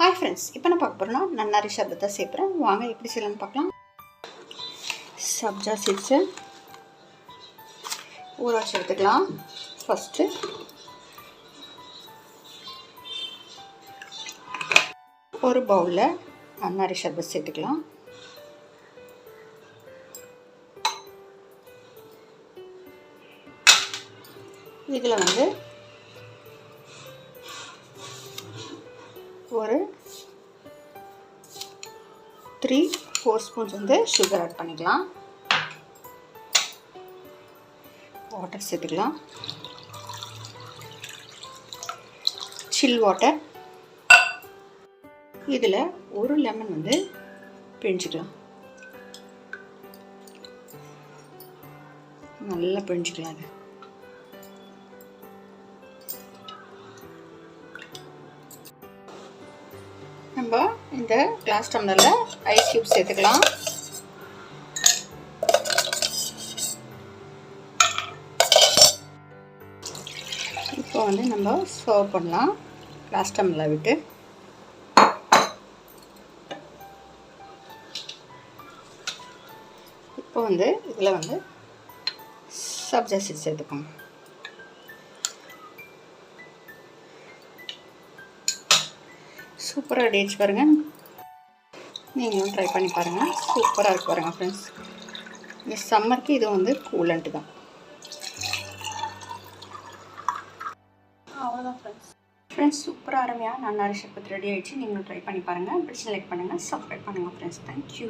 Hi friends இப்போ நான் பார்க்க போகிறோன்னா நன்னாரி சர்பத்தை சேர்க்குறேன் வாங்க எப்படி செய்யலாம்னு பார்க்கலாம். சப்ஜா சீட்ஸு ஊற வச்சு எடுத்துக்கலாம். ஃபஸ்ட்டு ஒரு பவுலில் நன்னாரி சர்பத் சேர்த்துக்கலாம். இதில் வந்து ஒரு த்ரீ ஃபோர் ஸ்பூன்ஸ் வந்து சுகர் ஆட் பண்ணிக்கலாம். வாட்டர் சேர்த்துக்கலாம். சில் வாட்டர் இதில் ஒரு லெமன் வந்து பிழிஞ்சிக்கலாம். நல்லா பிழிஞ்சிக்கலாம் அது நம்ம இந்த கிளாஸ் டம்ளரில் ஐஸ் கியூப் சேர்த்துக்கலாம். இப்போ வந்து நம்ம சர்வ் பண்ணலாம் கிளாஸ் டம்ளரில் விட்டு. இப்போ வந்து இதில் வந்து சப்ஜா சீட் சேர்த்துக்கோங்க சூப்பராக ரெடி பாருங்கள் நீங்களும் ட்ரை பண்ணி பாருங்கள் சூப்பராக இருக்கு பாருங்கள் ஃப்ரெண்ட்ஸ் இந்த சம்மருக்கு இது வந்து கூலண்ட்டு தான். அவ்வளோதான் ஃப்ரெண்ட்ஸ் ஃப்ரெண்ட்ஸ் சூப்பராக அருமையாக நன்னாரி சர்பத் ரெடி ஆகிடுச்சு நீங்களும் ட்ரை பண்ணி பாருங்கள் பிடிச்சி லைக் பண்ணுங்கள் சப்ஸ்கிரைப் பண்ணுங்கள் ஃப்ரெண்ட்ஸ் தேங்க்யூ